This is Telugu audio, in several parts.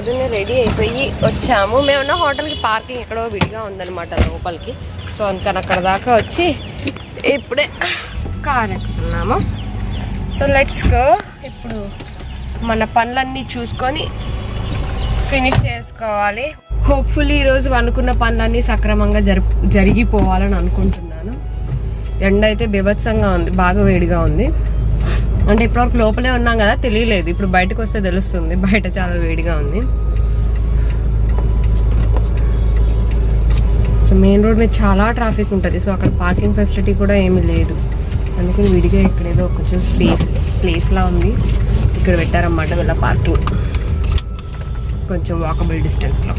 పొద్దున్నే రెడీ అయిపోయి వచ్చాము. మేమున్న హోటల్కి పార్కింగ్ ఎక్కడో విడిగా ఉందన్నమాట లోపలికి. సో అందుకని అక్కడ దాకా వచ్చి ఇప్పుడే కార్ ఎక్కుతున్నాము. So let's go. ఇప్పుడు మన పనులన్నీ చూసుకొని ఫినిష్ చేసుకోవాలి. హోప్ఫుల్లీ ఈరోజు అనుకున్న పనులన్నీ సక్రమంగా జరి జరిగిపోవాలని అనుకుంటున్నాను. ఎండ అయితే బీభత్సంగా ఉంది బాగా వేడిగా ఉంది. అంటే ఇప్పటివరకు లోపలే ఉన్నాం కదా తెలియలేదు. ఇప్పుడు బయటకు వస్తే తెలుస్తుంది. బయట చాలా వేడిగా ఉంది. సో మెయిన్ రోడ్ మీద చాలా ట్రాఫిక్ ఉంటుంది. సో అక్కడ పార్కింగ్ ఫెసిలిటీ కూడా ఏమీ లేదు. అందుకని విడిగా ఇక్కడ ఏదో కొంచెం స్పేస్ ప్లేస్లా ఉంది. ఇక్కడ పెట్టారన్నమాట వీళ్ళ పార్కింగ్. కొంచెం వాకబుల్ డిస్టెన్స్లో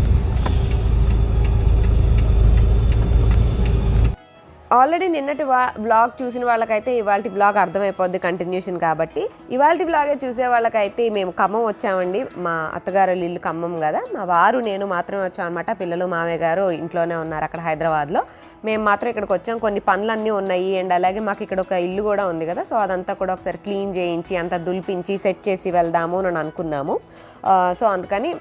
ఆల్రెడీ నిన్నటి వా వ్లాగ్ చూసిన వాళ్ళకైతే ఇవాళ వ్లాగ్ అర్థమైపోద్ది కంటిన్యూషన్ కాబట్టి. ఇవాళ వ్లాగే చూసే వాళ్ళకైతే మేము ఖమ్మం వచ్చామండి. మా అత్తగారు ఇల్లు ఖమ్మం కదా. మా వారు నేను మాత్రమే వచ్చామన్నమాట పిల్లలు మామయ్య గారు ఇంట్లోనే ఉన్నారు అక్కడ హైదరాబాద్లో. మేము మాత్రం ఇక్కడికి వచ్చాం. కొన్ని పనులన్నీ ఉన్నాయి అండ్ అలాగే మాకు ఇక్కడ ఒక ఇల్లు కూడా ఉంది కదా. సో అదంతా కూడా ఒకసారి క్లీన్ చేయించి అంతా దులిపించి సెట్ చేసి వెళ్దాము అని అనుకున్నాము. సో అందుకని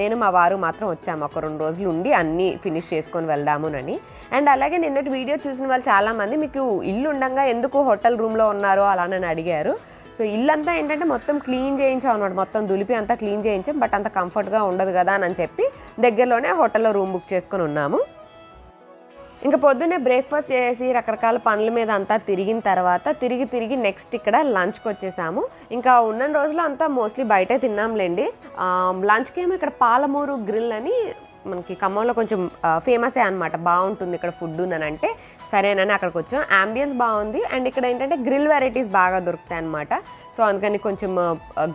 నేను మా వారు మాత్రం వచ్చాము. ఒక రెండు రోజులు ఉండి అన్నీ ఫినిష్ చేసుకొని వెళ్దామునని. అండ్ అలాగే నిన్నటి వీడియో చూసిన వాళ్ళు చాలామంది మీకు ఇల్లు ఉండగా ఎందుకు హోటల్ రూమ్లో ఉన్నారో అలా నన్ను అడిగారు. సో ఇల్లంతా ఏంటంటే మొత్తం క్లీన్ చేయించాం అనమాట మొత్తం దులిపి అంతా క్లీన్ చేయించాం. బట్ అంత కంఫర్ట్గా ఉండదు కదా అని చెప్పి దగ్గరలోనే హోటల్లో రూమ్ బుక్ చేసుకొని ఉన్నాము. ఇంకా పొద్దున్నే బ్రేక్ఫాస్ట్ చేసి రకరకాల పనుల మీద అంతా తిరిగిన తర్వాత తిరిగి తిరిగి నెక్స్ట్ ఇక్కడ లంచ్కి వచ్చేసాము. ఇంకా ఉన్న రోజులు అంతా మోస్ట్లీ బయటే తిన్నాంలేండి. లంచ్కి ఏమో ఇక్కడ పాలమూరు గ్రిల్ అని మనకి ఖమ్మంలో కొంచెం ఫేమసే అనమాట బాగుంటుంది ఇక్కడ ఫుడ్ అని అంటే. సరేనని అక్కడికి వచ్చాం. అంబియన్స్ బాగుంది. అండ్ ఇక్కడ ఏంటంటే గ్రిల్ వెరైటీస్ బాగా దొరుకుతాయి అనమాట సో అందుకని కొంచెం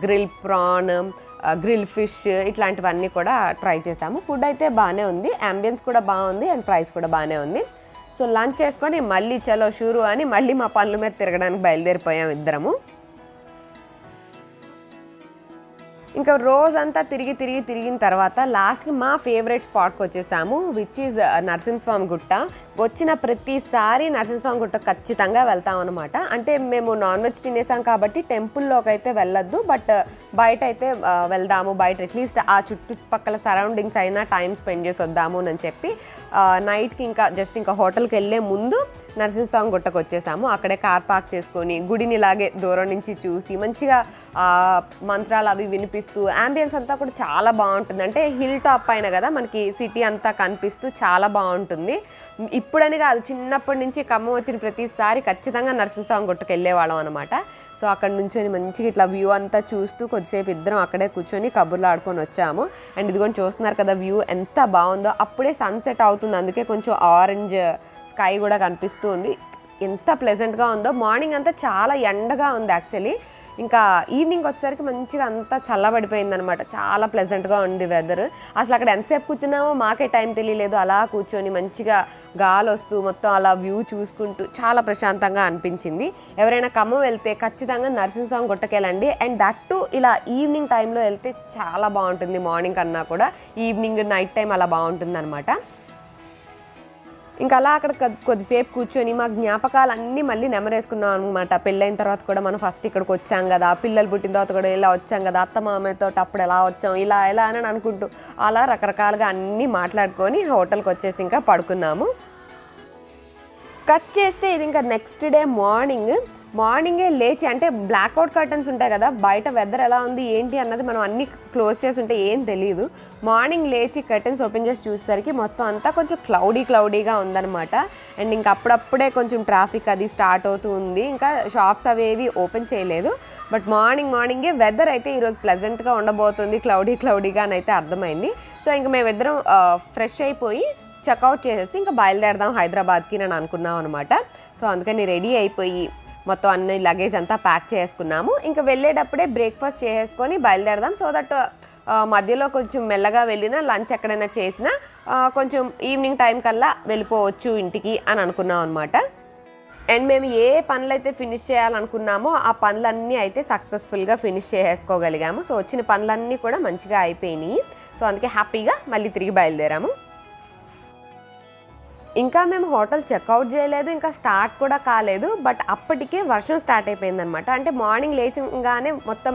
గ్రిల్ ప్రాన్ గ్రిల్ ఫిష్ ఇట్లాంటివన్నీ కూడా ట్రై చేసాము ఫుడ్ అయితే బాగానే ఉంది. అంబియన్స్ కూడా బాగుంది అండ్ ప్రైస్ కూడా బాగానే ఉంది. సో లంచ్ చేసుకొని మళ్ళీ చలో షూరు అని మళ్ళీ మా పనుల మీద తిరగడానికి బయలుదేరిపోయాం ఇద్దరము. ఇంకా రోజంతా తిరిగి తిరిగి తిరిగిన తర్వాత లాస్ట్కి మా ఫేవరెట్ స్పాట్కి వచ్చేసాము విచ్ ఈజ్ నరసింహస్వామి గుట్ట. వచ్చిన ప్రతిసారి నరసింహస్వామి గుట్ట ఖచ్చితంగా వెళ్తాం అనమాట అంటే మేము నాన్ వెజ్ తినేసాం కాబట్టి టెంపుల్లోకి అయితే వెళ్ళొద్దు బట్ uh, బయట అయితే uh, వెళ్దాము బయట అట్లీస్ట్ ఆ చుట్టుపక్కల సరౌండింగ్స్ అయినా టైం స్పెండ్ చేసి వద్దాము అని చెప్పి uh, నైట్కి ఇంకా జస్ట్ ఇంకా హోటల్కి వెళ్ళే ముందు నరసింహస్వామి గుట్టకు వచ్చేసాము. అక్కడే కార్ పార్క్ చేసుకొని గుడిని ఇలాగే దూరం నుంచి చూసి మంచిగా మంత్రాలు అవి వినిపిస్తూ అంబియన్స్ అంతా కూడా చాలా బాగుంటుంది. అంటే హిల్ టాప్ పైన కదా మనకి సిటీ అంతా కనిపిస్తూ చాలా బాగుంటుంది. ఇప్పుడని కాదు చిన్నప్పటి నుంచి ఖమ్మం వచ్చిన ప్రతిసారి ఖచ్చితంగా నరసింహస్వామి గుట్టకు వెళ్ళేవాళ్ళం అనమాట సో అక్కడ నుంచొని మంచిగా ఇట్లా వ్యూ అంతా చూస్తూ కొద్దిసేపు ఇద్దరం అక్కడే కూర్చొని కబుర్లు ఆడుకొని వచ్చాము. అండ్ ఇదిగోని చూస్తున్నారు కదా వ్యూ ఎంత బాగుందో. అప్పుడే సన్సెట్ అవుతుంది అందుకే కొంచెం ఆరెంజ్ స్కై కూడా కనిపిస్తూ ఉంది. ఎంత ప్లెజెంట్గా ఉందో. మార్నింగ్ అంతా చాలా ఎండగా ఉంది యాక్చువల్లీ ఇంకా ఈవినింగ్ వచ్చేసరికి మంచిగా అంతా చల్లబడిపోయింది అనమాట చాలా ప్లెజెంట్గా ఉంది వెదర్ అసలు అక్కడ ఎంతసేపు కూర్చున్నామో మాకే టైం తెలియలేదు. అలా కూర్చొని మంచిగా గాలి వస్తూ మొత్తం అలా వ్యూ చూసుకుంటూ చాలా ప్రశాంతంగా అనిపించింది. ఎవరైనా ఖమ్మం వెళ్తే ఖచ్చితంగా నరసింహస్వామి గుట్టకెళ్ళండి. అండ్ దట్ టు ఇలా ఈవినింగ్ టైంలో వెళ్తే చాలా బాగుంటుంది. మార్నింగ్ కన్నా కూడా ఈవినింగ్ నైట్ టైం అలా బాగుంటుంది అనమాట ఇంకా అలా అక్కడ కొద్దిసేపు కూర్చొని మా జ్ఞాపకాలు అన్నీ మళ్ళీ నెమరేసుకున్నాం అనమాట పెళ్ళైన తర్వాత కూడా మనం ఫస్ట్ ఇక్కడికి వచ్చాం కదా పిల్లలు పుట్టిన తర్వాత కూడా ఇలా వచ్చాం కదా అత్త మామయ్యతో అప్పుడు ఎలా వచ్చాం ఇలా ఎలా అని అనుకుంటూ అలా రకరకాలుగా అన్నీ మాట్లాడుకొని హోటల్కి వచ్చేసి ఇంకా పడుకున్నాము. కట్ చేస్తే ఇది ఇంకా నెక్స్ట్ డే మార్నింగ్ మార్నింగే లేచి అంటే బ్లాక్అవుట్ కర్టన్స్ ఉంటాయి కదా బయట వెదర్ ఎలా ఉంది ఏంటి అన్నది మనం అన్ని క్లోజ్ చేసి ఉంటే ఏం తెలియదు మార్నింగ్ లేచి కర్టన్స్ ఓపెన్ చేసి చూసేసరికి మొత్తం అంతా కొంచెం క్లౌడీ క్లౌడీగా ఉందన్నమాట. అండ్ ఇంకా అప్పుడప్పుడే కొంచెం ట్రాఫిక్ అది స్టార్ట్ అవుతూ ఉంది. ఇంకా షాప్స్ అవి ఏవి ఓపెన్ చేయలేదు. బట్ మార్నింగ్ మార్నింగే వెదర్ అయితే ఈరోజు ప్లెజెంట్గా ఉండబోతుంది క్లౌడీ క్లౌడీగా అని అయితే అర్థమైంది. సో ఇంకా మేమిద్దరం ఫ్రెష్ అయిపోయి చెక్అవుట్ చేసేసి ఇంకా బయలుదేరదాం హైదరాబాద్కి నేను అనుకున్నాం అనమాట సో అందుకని రెడీ అయిపోయి మొత్తం అన్ని లగేజ్ అంతా ప్యాక్ చేసుకున్నాము. ఇంకా వెళ్ళేటప్పుడే బ్రేక్ఫాస్ట్ చేసేసుకొని బయలుదేరదాం. సో దట్ మధ్యలో కొంచెం మెల్లగా వెళ్ళినా లంచ్ ఎక్కడైనా చేసినా కొంచెం ఈవినింగ్ టైం కల్లా వెళ్ళిపోవచ్చు ఇంటికి అని అనుకున్నాం అనమాట అండ్ మేము ఏ పనులు అయితే ఫినిష్ చేయాలనుకున్నామో ఆ పనులన్నీ అయితే సక్సెస్ఫుల్గా ఫినిష్ చేసుకోగలిగాము సో వచ్చిన పనులన్నీ కూడా మంచిగా అయిపోయినాయి. సో అందుకే హ్యాపీగా మళ్ళీ తిరిగి బయలుదేరాము. ఇంకా మేము హోటల్ చెక్అవుట్ చేయలేదు ఇంకా స్టార్ట్ కూడా కాలేదు బట్ అప్పటికే వర్షం స్టార్ట్ అయిపోయిందనమాట అంటే మార్నింగ్ లేచగానే మొత్తం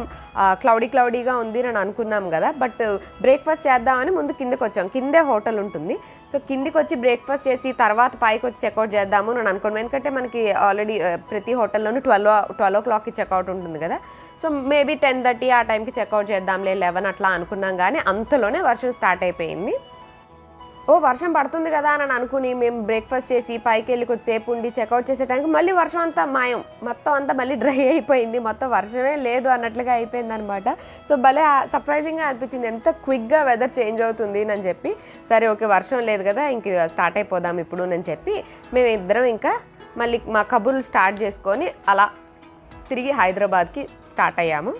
క్లౌడీ క్లౌడీగా ఉంది అని అనుకున్నాం కదా బట్ బ్రేక్ఫాస్ట్ చేద్దామని ముందు కిందకి వచ్చాం కిందే హోటల్ ఉంటుంది. సో కిందికి వచ్చి బ్రేక్ఫాస్ట్ చేసి తర్వాత పైకి వచ్చి చెక్అవుట్ చేద్దాము అని అనుకున్నాం. ఎందుకంటే మనకి ఆల్రెడీ ప్రతి హోటల్లోనూ ట్వెల్వ్ ట్వెల్వ్ ఓ క్లాక్కి చెక్అవుట్ ఉంటుంది కదా. సో మేబీ టెన్ థర్టీ ఆ టైంకి చెక్అవుట్ చేద్దాంలే లెవెన్ అట్లా అనుకున్నాం కానీ అంతలోనే వర్షం స్టార్ట్ అయిపోయింది. ఓ వర్షం పడుతుంది కదా అని అనుకుని మేము బ్రేక్ఫాస్ట్ చేసి పైకి వెళ్ళి కొద్దిసేపు ఉండి చెక్అవుట్ చేసే టైంకి మళ్ళీ వర్షం అంతా మాయం. మొత్తం అంతా మళ్ళీ డ్రై అయిపోయింది. మొత్తం వర్షమే లేదు అన్నట్లుగా అయిపోయింది అనమాట సో భలే సర్ప్రైజింగ్గా అనిపించింది. ఎంత క్విక్గా వెదర్ చేంజ్ అవుతుంది అని చెప్పి సరే ఓకే వర్షం లేదు కదా ఇంక స్టార్ట్ అయిపోదాం ఇప్పుడు అని చెప్పి మేము ఇద్దరం ఇంకా మళ్ళీ మా కబుర్లు స్టార్ట్ చేసుకొని అలా తిరిగి హైదరాబాద్కి స్టార్ట్ అయ్యాము.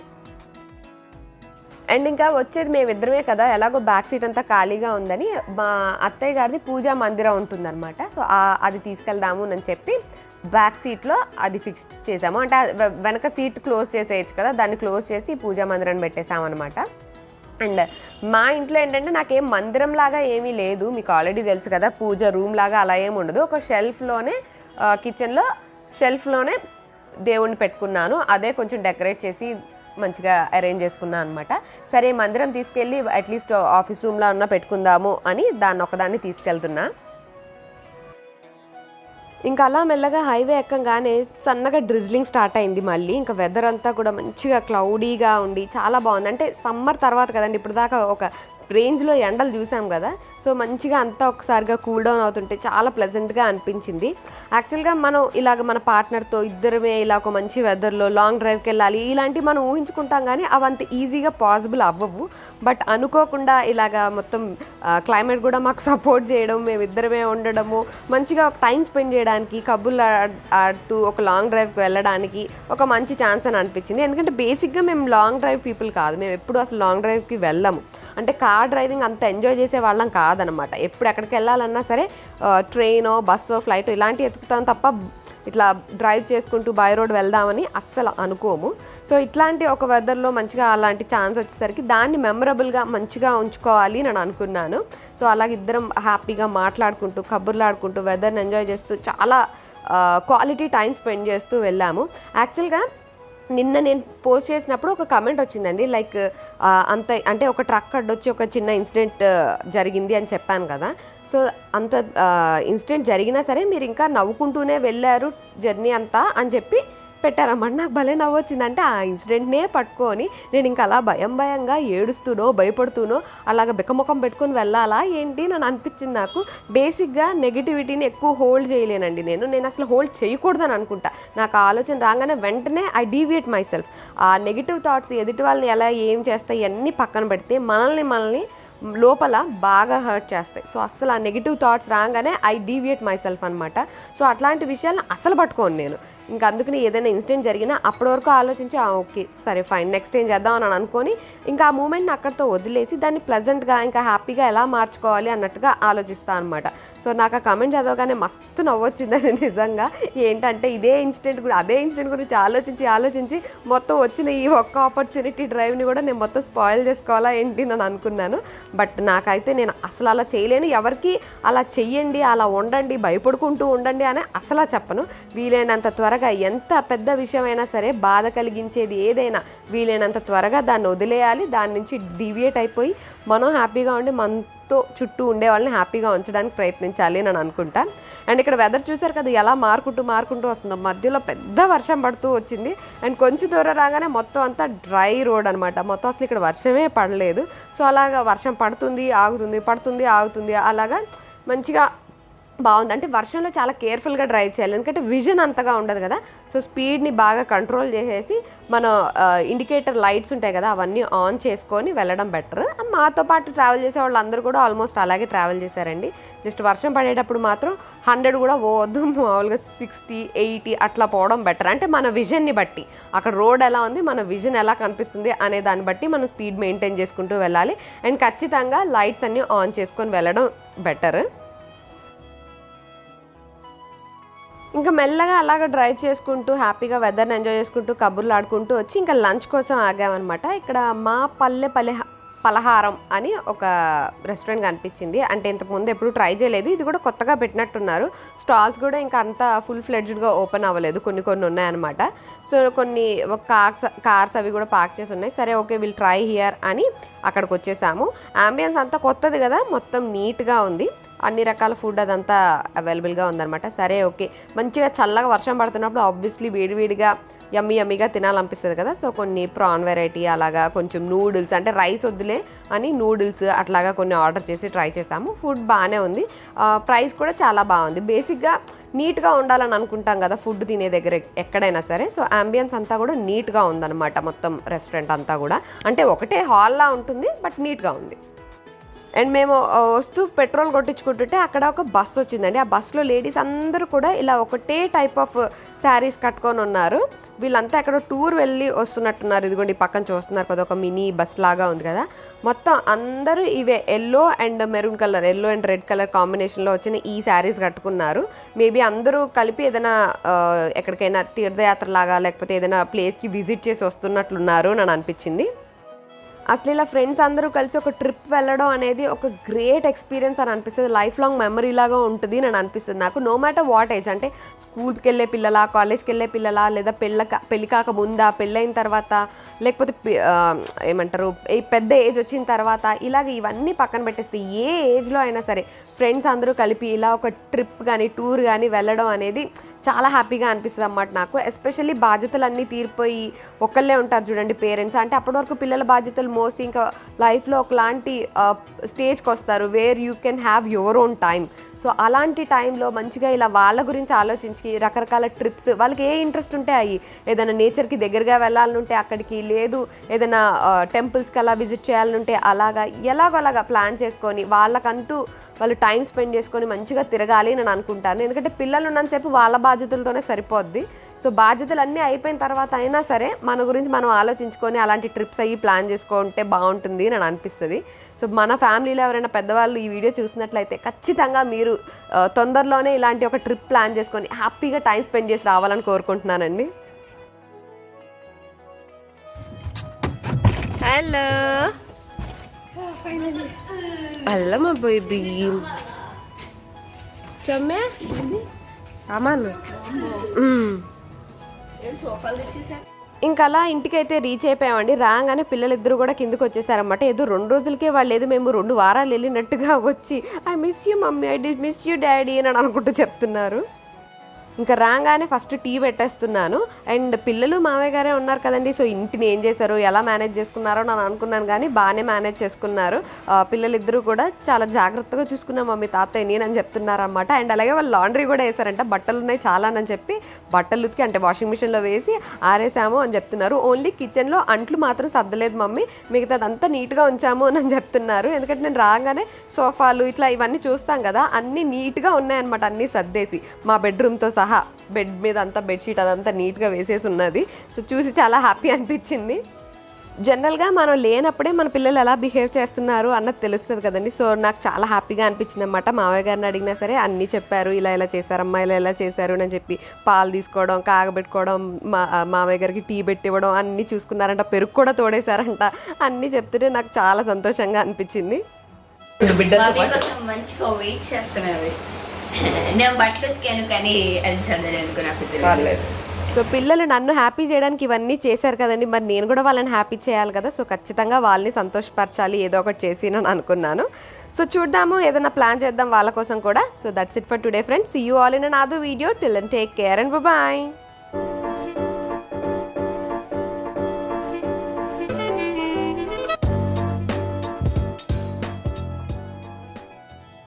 అండ్ ఇంకా వచ్చేది మేమిద్దరమే కదా ఎలాగో బ్యాక్ సీట్ అంతా ఖాళీగా ఉందని మా అత్తయ్య గారిది పూజా మందిరం ఉంటుందన్నమాట. సో అది తీసుకెళ్దాము అని చెప్పి బ్యాక్ సీట్లో అది ఫిక్స్ చేసాము. అంటే వెనక సీట్ క్లోజ్ చేసేయచ్చు కదా దాన్ని క్లోజ్ చేసి పూజా మందిరాన్ని పెట్టేసామన్నమాట. అండ్ మా ఇంట్లో ఏంటంటే నాకేం మందిరం లాగా ఏమీ లేదు. మీకు ఆల్రెడీ తెలుసు కదా పూజ రూమ్ లాగా అలా ఏమి ఉండదు. ఒక షెల్ఫ్లోనే కిచెన్లో షెల్ఫ్లోనే దేవుణ్ణి పెట్టుకున్నాను. అదే కొంచెం డెకరేట్ చేసి మంచిగా అరేంజ్ చేసుకున్నాను అనమాట సరే మందిరం తీసుకెళ్ళి అట్లీస్ట్ ఆఫీస్ రూమ్లో ఉన్న పెట్టుకుందాము అని దాన్ని ఒకదాన్ని తీసుకెళ్తున్నా. ఇంకా అలా మెల్లగా హైవే ఎక్కగానే సన్నగా డ్రిజ్లింగ్ స్టార్ట్ అయింది మళ్ళీ. ఇంకా వెదర్ అంతా కూడా మంచిగా క్లౌడీగా ఉండి చాలా బాగుంది. అంటే సమ్మర్ తర్వాత కదండి ఇప్పుడు దాకా ఒక రేంజ్లో ఎండలు చూసాం కదా సో మంచిగా అంతా ఒకసారిగా కూల్ డౌన్ అవుతుంటే చాలా ప్లెజెంట్గా అనిపించింది. యాక్చువల్గా మనం ఇలాగ మన పార్ట్నర్తో ఇద్దరమే ఇలా ఒక మంచి వెదర్లో లాంగ్ డ్రైవ్కి వెళ్ళాలి ఇలాంటివి మనం ఊహించుకుంటాం కానీ అవి అంత ఈజీగా పాసిబుల్ అవ్వవు. బట్ అనుకోకుండా ఇలాగ మొత్తం క్లైమేట్ కూడా మాకు సపోర్ట్ చేయడం మేము ఇద్దరమే ఉండడము మంచిగా ఒక టైం స్పెండ్ చేయడానికి కబుర్లు ఆడుతూ ఒక లాంగ్ డ్రైవ్కి వెళ్ళడానికి ఒక మంచి ఛాన్స్ అని అనిపించింది. ఎందుకంటే బేసిక్గా మేము లాంగ్ డ్రైవ్ పీపుల్ కాదు మేము ఎప్పుడు అసలు లాంగ్ డ్రైవ్కి వెళ్ళము. అంటే కార్ డ్రైవింగ్ అంత ఎంజాయ్ చేసే వాళ్ళం కాదనమాట. ఎప్పుడు ఎక్కడికి వెళ్ళాలన్నా సరే ట్రైనో బస్సో ఫ్లైట్ ఇలాంటివి ఎత్తుకుతాం తప్ప ఇట్లా డ్రైవ్ చేసుకుంటూ బై రోడ్ వెళ్దామని అస్సలు అనుకోము. సో ఇట్లాంటి ఒక వెదర్లో మంచిగా అలాంటి ఛాన్స్ వచ్చేసరికి దాన్ని మెమరబుల్గా మంచిగా ఉంచుకోవాలి నేను అనుకున్నాను. సో అలాగే ఇద్దరం హ్యాపీగా మాట్లాడుకుంటూ కబుర్లాడుకుంటూ వెదర్ని ఎంజాయ్ చేస్తూ చాలా క్వాలిటీ టైం స్పెండ్ చేస్తూ వెళ్ళాము. యాక్చువల్గా నిన్న నేను పోస్ట్ చేసినప్పుడు ఒక కమెంట్ వచ్చిందండి లైక్ అంత అంటే ఒక ట్రక్ అడ్డొచ్చి ఒక చిన్న ఇన్సిడెంట్ జరిగింది అని చెప్పాను కదా. సో అంత ఇన్సిడెంట్ జరిగినా సరే మీరు ఇంకా నవ్వుకుంటూనే వెళ్ళారు జర్నీ అంతా అని చెప్పి పెట్టారన్నమాట నాకు భలే నవ్వొచ్చింది. అంటే ఆ ఇన్సిడెంట్నే పట్టుకొని నేను ఇంకా అలా భయం భయంగా ఏడుస్తూనో భయపడుతూనో అలాగ బిక్కముఖం పెట్టుకొని వెళ్ళాలా ఏంటి నన్ను అనిపించింది నాకు. బేసిక్గా నెగిటివిటీని ఎక్కువ హోల్డ్ చేయలేనండి నేను. నేను అసలు హోల్డ్ చేయకూడదని అనుకుంటా. నాకు ఆ ఆలోచన రాగానే వెంటనే ఐ డీవియేట్ మై సెల్ఫ్ ఆ నెగిటివ్ థాట్స్ ఎదుటి వాళ్ళని ఎలా ఏం చేస్తాయి అన్నీ పక్కన పెడితే మనల్ని మనల్ని లోపల బాగా హర్ట్ చేస్తాయి. సో అసలు ఆ నెగిటివ్ థాట్స్ రాగానే ఐ డీవియేట్ మై సెల్ఫ్ అనమాట సో అట్లాంటి విషయాలను అసలు పట్టుకోను నేను. ఇంకా అందుకని ఏదైనా ఇన్సిడెంట్ జరిగినా అప్పటి వరకు ఆలోచించి "ఆ, ఓకే సరే ఫైన్ నెక్స్ట్ ఏం చేద్దాం అని అనుకొని ఇంకా ఆ మూమెంట్ని అక్కడితో వదిలేసి దాన్ని ప్లెజెంట్గా ఇంకా హ్యాపీగా ఎలా మార్చుకోవాలి అన్నట్టుగా ఆలోచిస్తాను అనమాట సో నాకు ఆ కమెంట్ చదవగానే మస్తు నవ్వొచ్చిందని నిజంగా. ఏంటంటే ఇదే ఇన్సిడెంట్ కూడా అదే ఇన్సిడెంట్ గురించి ఆలోచించి ఆలోచించి మొత్తం వచ్చిన ఈ ఒక్క ఆపర్చునిటీ డ్రైవ్ని కూడా నేను మొత్తం స్పాయిల్ చేసుకోవాలా ఏంటి అని అనుకున్నాను. బట్ నాకైతే నేను అసలు అలా చేయలేను. ఎవరికి అలా చెయ్యండి అలా ఉండండి భయపడుకుంటూ ఉండండి అని అసలు చెప్పను. వీలైనంత త్వరగా ఎంత పెద్ద విషయమైనా సరే బాధ కలిగించేది ఏదైనా వీలైనంత త్వరగా దాన్ని వదిలేయాలి. దాని నుంచి డీవియేట్ అయిపోయి మనం హ్యాపీగా ఉండి మనతో చుట్టూ ఉండే వాళ్ళని హ్యాపీగా ఉంచడానికి ప్రయత్నించాలి నేను అనుకుంటా. అండ్ ఇక్కడ వెదర్ చూసారు కదా ఎలా మారుకుంటూ మారుకుంటూ వస్తుందో. మధ్యలో పెద్ద వర్షం పడుతూ వచ్చింది. అండ్ కొంచెం దూరం రాగానే మొత్తం అంతా డ్రై రోడ్ అనమాట మొత్తం అసలు ఇక్కడ వర్షమే పడలేదు. సో అలాగా వర్షం పడుతుంది ఆగుతుంది పడుతుంది ఆగుతుంది. అలాగా మంచిగా బాగుంది. అంటే వర్షంలో చాలా కేర్ఫుల్గా డ్రైవ్ చేయాలి. ఎందుకంటే విజన్ అంతగా ఉండదు కదా. సో స్పీడ్ని బాగా కంట్రోల్ చేసేసి మన ఇండికేటర్ లైట్స్ ఉంటాయి కదా అవన్నీ ఆన్ చేసుకొని వెళ్ళడం బెటర్. మాతో పాటు ట్రావెల్ చేసే వాళ్ళందరూ కూడా ఆల్మోస్ట్ అలాగే ట్రావెల్ చేశారండి. జస్ట్ వర్షం పడేటప్పుడు మాత్రం హండ్రెడ్ కూడా పోవద్దు. మామూలుగా సిక్స్టీ ఎయిటీ అట్లా పోవడం బెటర్. అంటే మన విజన్ని బట్టి అక్కడ రోడ్ ఎలా ఉంది మన విజన్ ఎలా కనిపిస్తుంది అనే దాన్ని బట్టి మనం స్పీడ్ మెయింటైన్ చేసుకుంటూ వెళ్ళాలి. అండ్ ఖచ్చితంగా లైట్స్ అన్నీ ఆన్ చేసుకొని వెళ్ళడం బెటర్. ఇంకా మెల్లగా అలాగ డ్రైవ్ చేసుకుంటూ హ్యాపీగా వెదర్ని ఎంజాయ్ చేసుకుంటూ కబుర్లు ఆడుకుంటూ వచ్చి ఇంకా లంచ్ కోసం ఆగామన్నమాట. ఇక్కడ మా పల్లె పల్లె పలహారం అని ఒక రెస్టారెంట్ కనిపించింది. అంటే ఇంతకుముందు ఎప్పుడు ట్రై చేయలేదు. ఇది కూడా కొత్తగా పెట్టినట్టున్నారు. స్టాల్స్ కూడా ఇంకా అంత ఫుల్ ఫ్లెడ్జ్డ్గా ఓపెన్ అవ్వలేదు. కొన్ని కొన్ని ఉన్నాయన్నమాట. సో కొన్ని కార్స్ కార్స్ అవి కూడా పార్క్ చేసి ఉన్నాయి. సరే ఓకే విల్ ట్రై హియర్ అని అక్కడికి వచ్చేసాము. అంబియన్స్ అంతా కొత్తది కదా. మొత్తం నీట్గా ఉంది. అన్ని రకాల ఫుడ్ అదంతా అవైలబుల్గా ఉందన్నమాట. సరే ఓకే. మంచిగా చల్లగా వర్షం పడుతున్నప్పుడు ఆబ్వియస్లీ వేడివేడిగా యమ్మి యమ్మిగా తినాలనిపిస్తుంది కదా. సో కొన్ని ప్రాన్ వెరైటీ అలాగా కొంచెం నూడిల్స్ అంటే రైస్ వద్దులే అని నూడిల్స్ అట్లాగా కొన్ని ఆర్డర్ చేసి ట్రై చేసాము. ఫుడ్ బాగానే ఉంది. ప్రైస్ కూడా చాలా బాగుంది. బేసిక్గా నీట్గా ఉండాలని అనుకుంటాం కదా ఫుడ్ తినే దగ్గర ఎక్కడైనా సరే. సో అంబియన్స్ అంతా కూడా నీట్గా ఉందన్నమాట మొత్తం రెస్టారెంట్ అంతా కూడా. అంటే ఒకటే హాల్లా ఉంటుంది బట్ నీట్గా ఉంది. అండ్ మేము వస్తూ పెట్రోల్ కొట్టించుకుంటుంటే అక్కడ ఒక బస్ వచ్చిందండి. ఆ బస్సులో లేడీస్ అందరూ కూడా ఇలా ఒకటే టైప్ ఆఫ్ శారీస్ కట్టుకొని ఉన్నారు. వీళ్ళంతా ఎక్కడ టూర్ వెళ్ళి వస్తున్నట్టున్నారు. ఇదిగోండి పక్కన చూస్తున్నారు కదా ఒక మినీ బస్ లాగా ఉంది కదా. మొత్తం అందరూ ఇవే yellow and maroon colour yellow and red colour కాంబినేషన్లో వచ్చిన ఈ శారీస్ కట్టుకున్నారు. మేబీ అందరూ కలిపి ఏదైనా ఎక్కడికైనా తీర్థయాత్ర లాగా లేకపోతే ఏదైనా ప్లేస్కి విజిట్ చేసి వస్తున్నట్లున్నారు అని అనిపించింది. అసలు ఇలా ఫ్రెండ్స్ అందరూ కలిసి ఒక ట్రిప్ వెళ్ళడం అనేది ఒక గ్రేట్ ఎక్స్పీరియన్స్ అని అనిపిస్తుంది. లైఫ్ లాంగ్ మెమరీ లాగా ఉంటుంది అని అనిపిస్తుంది నాకు. నో మ్యాటర్ వాట్ ఏజ్ అంటే స్కూల్కి వెళ్ళే పిల్లలా కాలేజ్కి వెళ్ళే పిల్లలా లేదా పెళ్ళ పెళ్ళి కాక ముందా పెళ్ళైన తర్వాత లేకపోతే ఏమంటారు ఈ పెద్ద ఏజ్ వచ్చిన తర్వాత ఇలాగ ఇవన్నీ పక్కన పెట్టేస్తే ఏ ఏజ్లో అయినా సరే ఫ్రెండ్స్ అందరూ కలిపి ఇలా ఒక ట్రిప్ కానీ టూర్ కానీ వెళ్ళడం అనేది చాలా హ్యాపీగా అనిపిస్తుంది అన్నమాట నాకు. ఎస్పెషల్లీ బాధ్యతలన్నీ తీరిపోయి ఒకళ్ళే ఉంటారు చూడండి పేరెంట్స్. అంటే అప్పటి వరకు పిల్లల బాధ్యతలు మోసి ఇంకా లైఫ్లో ఒకలాంటి స్టేజ్కి వస్తారు where you can have your own time so అలాంటి టైంలో మంచిగా ఇలా వాళ్ళ గురించి ఆలోచించి రకరకాల ట్రిప్స్ వాళ్ళకి ఏ ఇంట్రెస్ట్ ఉంటే అవి ఏదైనా నేచర్కి దగ్గరగా వెళ్ళాలనుంటే అక్కడికి లేదు ఏదైనా టెంపుల్స్కి అలా విజిట్ చేయాలనుంటే అలాగా ఎలాగోలాగా ప్లాన్ చేసుకొని వాళ్ళకంటూ వాళ్ళు టైం స్పెండ్ చేసుకొని మంచిగా తిరగాలి అని నేను అనుకుంటాను. ఎందుకంటే పిల్లలు ఉన్నంతసేపు వాళ్ళ బాధ్యతలతోనే సరిపోద్ది. సో బాధ్యతలు అన్నీ అయిపోయిన తర్వాత అయినా సరే మన గురించి మనం ఆలోచించుకొని అలాంటి ట్రిప్స్ అయ్యి ప్లాన్ చేసుకుంటే బాగుంటుంది అని అనిపిస్తుంది. సో మన ఫ్యామిలీలో ఎవరైనా పెద్దవాళ్ళు ఈ వీడియో చూసినట్లయితే ఖచ్చితంగా మీరు తొందరలోనే ఇలాంటి ఒక ట్రిప్ ప్లాన్ చేసుకొని హ్యాపీగా టైం స్పెండ్ చేసి రావాలని కోరుకుంటున్నానండి. హలో. హలో మా బేబీ. చమ్మే సామాన్లు. మ్మ్. ఇంకా అలా ఇంటికైతే రీచ్ అయిపోయామండి. రాగానే పిల్లలిద్దరూ కూడా కిందకి వచ్చేసారన్నమాట. ఏదో రెండు రోజులకే వాళ్ళు ఏదో మేము రెండు వారాలు వెళ్ళినట్టుగా వచ్చి I miss you mummy I D miss you daddy అని అనుకుంటూ చెప్తున్నారు. ఇంకా రాగానే ఫస్ట్ టీ పెట్టేస్తున్నాను. అండ్ పిల్లలు మావయ్య గారే ఉన్నారు కదండి సో ఇంటిని ఏం చేశారు ఎలా మేనేజ్ చేసుకున్నారో నేను అనుకున్నాను కానీ బాగానే మేనేజ్ చేసుకున్నారు. పిల్లలిద్దరూ కూడా చాలా జాగ్రత్తగా చూసుకున్నాం మమ్మీ తాతయ్య నేను అని చెప్తున్నారనమాట అండ్ అలాగే వాళ్ళు లాండ్రీ కూడా వేశారంట బట్టలు ఉన్నాయి చాలా అని చెప్పి బట్టలు ఉతికి అంటే వాషింగ్ మిషన్లో వేసి ఆరేసాము అని చెప్తున్నారు. ఓన్లీ కిచెన్లో అంట్లు మాత్రం సర్దలేదు మమ్మీ మిగతాదంతా నీట్గా ఉంచాము అని చెప్తున్నారు. ఎందుకంటే నేను రాగానే సోఫాలు ఇట్లా ఇవన్నీ చూస్తాం కదా అన్నీ నీట్గా ఉన్నాయన్నమాట అన్నీ సర్దేసి మా బెడ్రూమ్తో సహా. బెడ్ మీద అంతా బెడ్షీట్ అదంతా నీట్గా వేసేసి ఉన్నది. సో చూసి చాలా హ్యాపీ అనిపించింది. జనరల్గా మనం లేనప్పుడే మన పిల్లలు ఎలా బిహేవ్ చేస్తున్నారు అన్నది తెలుస్తుంది కదండి. సో నాకు చాలా హ్యాపీగా అనిపించింది అనమాట మావయ్య గారిని అడిగినా సరే అన్నీ చెప్పారు ఇలా ఇలా చేశారమ్మా ఇలా ఇలా చేశారు అని చెప్పి పాలు తీసుకోవడం కాగబెట్టుకోవడం మా మావయ్య గారికి టీ పెట్టివ్వడం అన్నీ చూసుకున్నారంట. పెరుగు కూడా తోడేశారంట. అన్నీ చెప్తుంటే నాకు చాలా సంతోషంగా అనిపించింది. బాబీ నేను బట్టలు ఉతికాను కానీ అది చదవడానికి నాకు తెలియదు. సో పిల్లలు నన్ను హ్యాపీ చేయడానికి ఇవన్నీ చేశారు కదండి మరి నేను కూడా వాళ్ళని హ్యాపీ చేయాలి కదా సో ఖచ్చితంగా వాళ్ళని సంతోషపరచాలి ఏదో ఒకటి చేసి అని అనుకున్నాను. సో చూద్దాము ఏదైనా ప్లాన్ చేద్దాం వాళ్ళ కోసం కూడా. So that's it for today friends you all in another video till and take care and bye